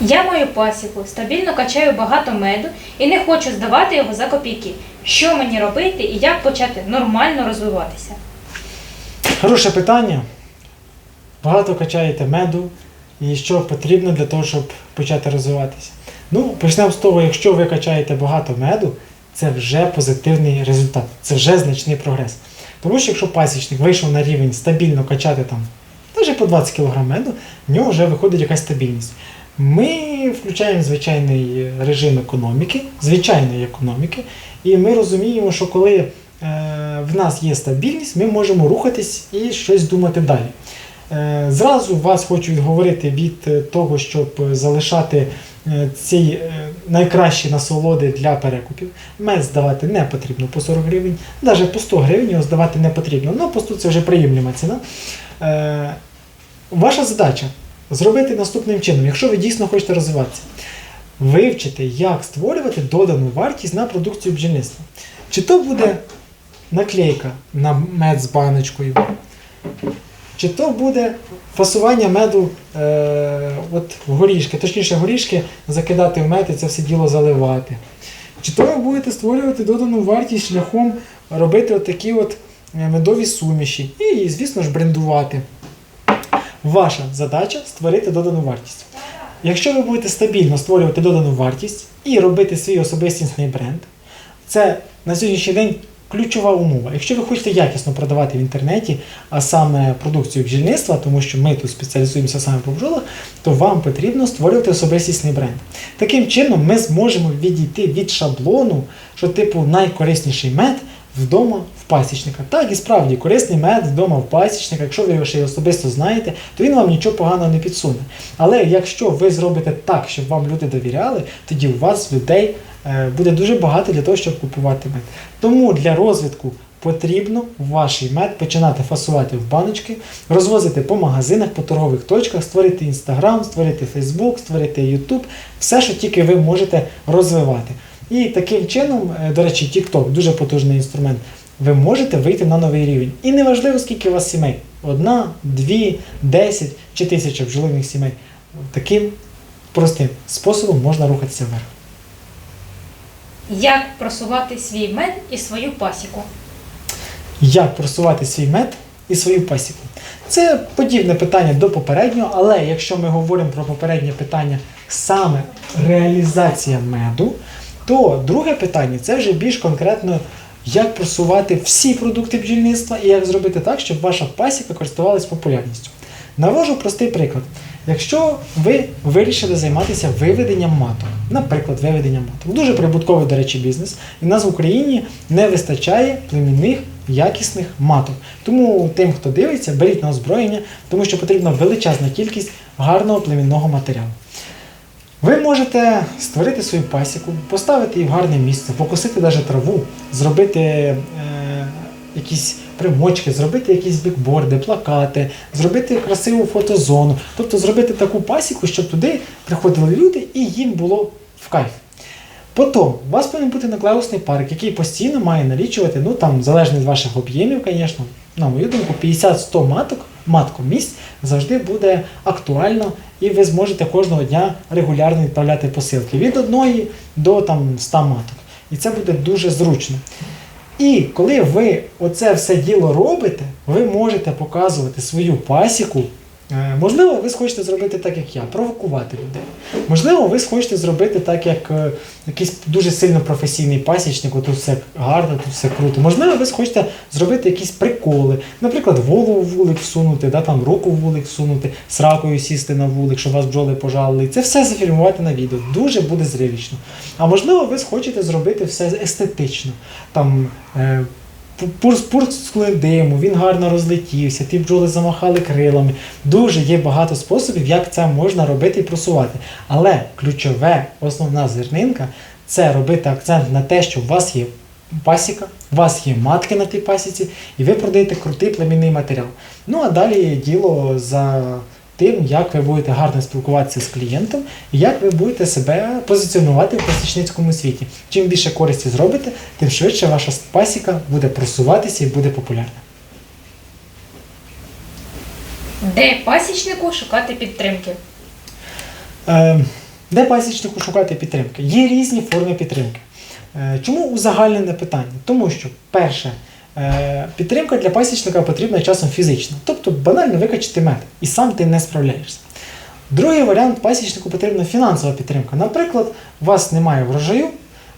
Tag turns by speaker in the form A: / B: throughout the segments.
A: Я маю пасіку, стабільно качаю багато меду і не хочу здавати його за копійки. Що мені робити і як почати нормально розвиватися?
B: Хороше питання. Багато качаєте меду. І що потрібно для того, щоб почати розвиватися? Ну, почнемо з того, якщо ви качаєте багато меду, це вже позитивний результат, це вже значний прогрес. Тому що якщо пасічник вийшов на рівень стабільно качати там навіть по 20 кг меду, в нього вже виходить якась стабільність. Ми включаємо звичайний режим економіки, звичайної економіки, і ми розуміємо, що коли е, в нас є стабільність, ми можемо рухатись і щось думати далі. Е, Зразу вас хочу відговорити від е, того, щоб залишати ці найкращі насолоди для перекупів. Мед здавати не потрібно по 40 гривень, навіть по 100 гривень його здавати не потрібно. Ну, по 100 це вже приємлема ціна. Ваша задача зробити наступним чином, якщо ви дійсно хочете розвиватися, вивчити, як створювати додану вартість на продукцію бджільництва. Чи то буде наклейка на мед з баночкою, чи то буде фасування меду е, от в горішки, точніше горішки закидати в мед і це все діло заливати. Чи то ви будете створювати додану вартість шляхом робити отакі от е, медові суміші і, звісно ж, брендувати. Ваша задача створити додану вартість. Якщо ви будете стабільно створювати додану вартість і робити свій особистісний бренд, це на сьогоднішній день ключова умова. Якщо ви хочете якісно продавати в інтернеті, а саме продукцію бджільництва, тому що ми тут спеціалізуємося саме по бджолах, то вам потрібно створювати особистісний бренд. Таким чином, ми зможемо відійти від шаблону, що типу найкорисніший мед вдома в пасічника. Так, і справді, корисний мед вдома в пасічника, якщо ви його ще й особисто знаєте, то він вам нічого поганого не підсуне. Але якщо ви зробите так, щоб вам люди довіряли, тоді у вас людей е, буде дуже багато для того, щоб купувати мед. Тому для розвитку потрібно ваш мед починати фасувати в баночки, розвозити по магазинах, по торгових точках, створити інстаграм, створити Фейсбук, створити Ютуб, все, що тільки ви можете розвивати. І таким чином, е, до речі, TikTok дуже потужний інструмент. Ви можете вийти на новий рівень. І неважливо, скільки у вас сімей: одна, дві, десять чи тисяча бджолиних сімей. Таким простим способом можна рухатися вверх.
A: Як просувати свій мед і свою пасіку?
B: Як просувати свій мед і свою пасіку? Це подібне питання до попереднього, але якщо ми говоримо про попереднє питання саме реалізація меду, то друге питання це вже більш конкретно, як просувати всі продукти бджільництва і як зробити так, щоб ваша пасіка користувалась популярністю. Навожу простий приклад. Якщо ви вирішили займатися виведенням маток, наприклад, виведенням маток, дуже прибутковий, до речі, бізнес, і в нас в Україні не вистачає племінних якісних маток. Тому тим, хто дивиться, беріть на озброєння, тому що потрібна величезна кількість гарного племінного матеріалу. Ви можете створити свою пасіку, поставити її в гарне місце, покосити навіть траву, зробити е, якісь примочки, зробити якісь бікборди, плакати, зробити красиву фотозону, тобто зробити таку пасіку, щоб туди приходили люди і їм було в кайф. Потім у вас повинен бути наклеусний парк, який постійно має налічувати, ну там залежно від ваших об'ємів, звісно, на мою думку, 50-100 маток, маткомісць завжди буде актуально, і ви зможете кожного дня регулярно відправляти посилки від одної до там 100 маток. І це буде дуже зручно. І коли ви оце все діло робите, ви можете показувати свою пасіку. Е, Можливо, ви схочете зробити так, як я, провокувати людей. Можливо, ви схочете зробити так, як е, якийсь дуже сильно професійний пасічник, тут все гарно, тут все круто. Можливо, ви схочете зробити якісь приколи, наприклад, голову в вулик всунути, да, там руку в вулик всунути, сракою сісти на вулик, щоб вас бджоли пожалили. І Це все зафільмувати на відео. Дуже буде зрелищно. А можливо, ви схочете зробити все естетично. Там, е, Пурс пурскли диму, він гарно розлетівся, ті бджоли замахали крилами. Дуже є багато способів, як це можна робити і просувати. Але ключове, основна зернинка це робити акцент на те, що у вас є пасіка, у вас є матки на тій пасіці, і ви продаєте крутий племінний матеріал. Ну а далі діло за тим, як ви будете гарно спілкуватися з клієнтом і як ви будете себе позиціонувати в пасічницькому світі. Чим більше користі зробите, тим швидше ваша пасіка буде просуватися і буде популярна.
A: Де пасічнику шукати підтримки?
B: Е, Де пасічнику шукати підтримки? Є різні форми підтримки. Е, Чому узагальнене питання? Тому що, перше, підтримка для пасічника потрібна часом фізична, тобто банально викачати мед, і сам ти не справляєшся. Другий варіант пасічнику потрібна фінансова підтримка. Наприклад, у вас немає врожаю,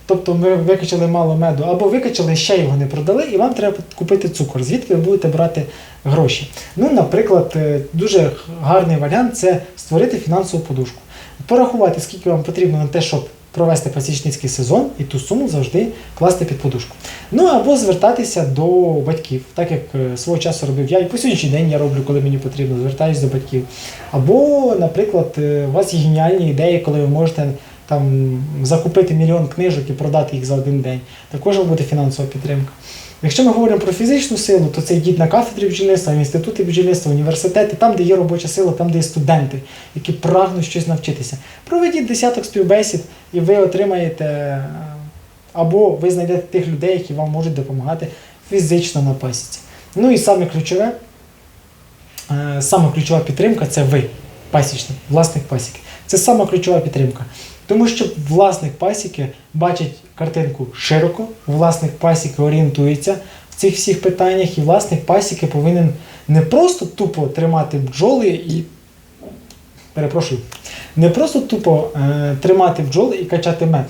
B: тобто ви викачали мало меду, або викачали, ще його не продали, і вам треба купити цукор. Звідки ви будете брати гроші? Ну, наприклад, е, дуже гарний варіант це створити фінансову подушку. Порахувати, скільки вам потрібно на те, щоб провести пасічницький сезон, і ту суму завжди класти під подушку. Ну або звертатися до батьків, так як е, свого часу робив я, і по сьогоднішній день я роблю, коли мені потрібно, звертаюся до батьків. Або, наприклад, е, у вас є геніальні ідеї, коли ви можете там закупити мільйон книжок і продати їх за один день. Також буде фінансова підтримка. Якщо ми говоримо про фізичну силу, то це йдіть на кафедрі бджільництва, інститути бджільництва, університети, там, де є робоча сила, там, де є студенти, які прагнуть щось навчитися. Проведіть десяток співбесід, і ви отримаєте е, або ви знайдете тих людей, які вам можуть допомагати фізично на пасіці. Ну і саме ключове, е, саме ключова підтримка це ви, пасічник, власник пасіки. Це саме ключова підтримка. Тому що власник пасіки бачить картинку широко, власник пасіки орієнтується в цих всіх питаннях, і власник пасіки повинен не просто тупо тримати бджоли і. Перепрошую, не просто тупо е, тримати бджоли і качати мед.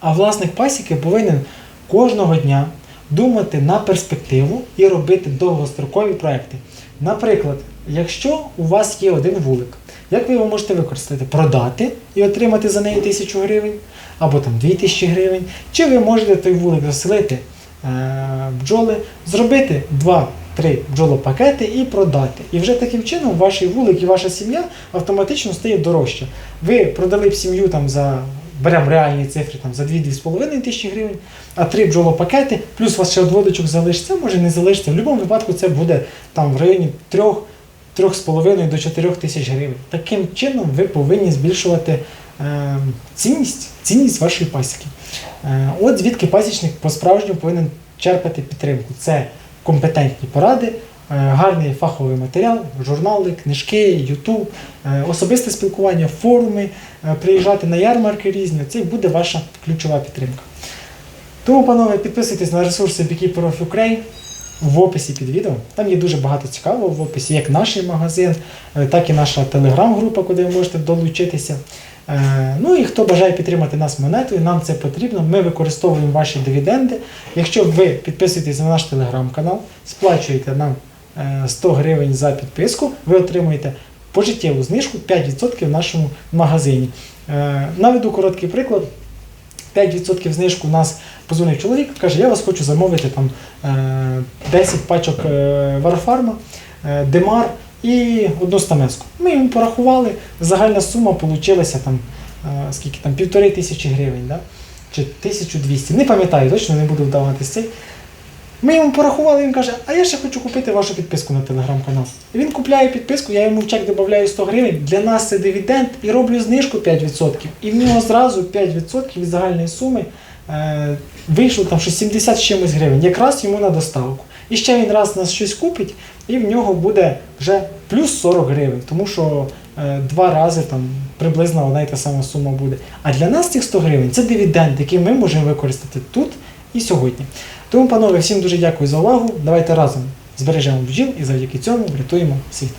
B: А власник пасіки повинен кожного дня думати на перспективу і робити довгострокові проекти. Наприклад, якщо у вас є один вулик, як ви його можете використати? Продати і отримати за неї тисячу гривень, або там дві тисячі гривень, чи ви можете той вулик заселити е, бджоли, зробити 2-3 бджолопакети і продати. І вже таким чином ваш вулик і ваша сім'я автоматично стає дорожча. Ви продали б сім'ю там за беремо реальні цифри там, за 2-2,5 тисячі гривень, а три бджолопакети, плюс у вас ще одводочок залишиться, може не залишиться. В будь-якому випадку це буде там в районі 3 3,5 до 4 тисяч гривень. Таким чином ви повинні збільшувати е, цінність, цінність вашої пасіки. Е, от звідки пасічник по-справжньому повинен черпати підтримку. Це компетентні поради, е, гарний фаховий матеріал, журнали, книжки, Ютуб, особисте спілкування, форуми, приїжджати на ярмарки різні. Це буде ваша ключова підтримка. Тому, панове, підписуйтесь на ресурси Beekeeper Ukraine в описі під відео. Там є дуже багато цікавого в описі, як наш магазин, е, так і наша телеграм-група, куди ви можете долучитися. Е, Ну і хто бажає підтримати нас монетою, нам це потрібно. Ми використовуємо ваші дивіденди. Якщо ви підписуєтесь на наш телеграм-канал, сплачуєте нам е, 100 гривень за підписку, ви отримуєте пожиттєву знижку 5% в нашому магазині. Е, Наведу короткий приклад. 5% знижку у нас позвонив чоловік, каже, я вас хочу замовити там е, 10 пачок е, варафарма, е, демар і одну стамеску. Ми йому порахували, загальна сума вийшла там, е, скільки там, півтори тисячі гривень, да? чи 1200, не пам'ятаю, точно не буду вдаватися цей. Ми йому порахували, він каже, а я ще хочу купити вашу підписку на телеграм-канал. Він купляє підписку, я йому в чек додаю 100 гривень. Для нас це дивіденд і роблю знижку 5%. І в нього зразу 5% від загальної суми е, вийшло там щось 70 з чимось гривень, якраз йому на доставку. І ще він раз нас щось купить, і в нього буде вже плюс 40 гривень, тому що е, два рази там приблизно одна й та сама сума буде. А для нас цих 100 гривень це дивіденд, який ми можемо використати тут і сьогодні. Тому, панове, всім дуже дякую за увагу. Давайте разом збережемо бджіл і завдяки цьому врятуємо світ.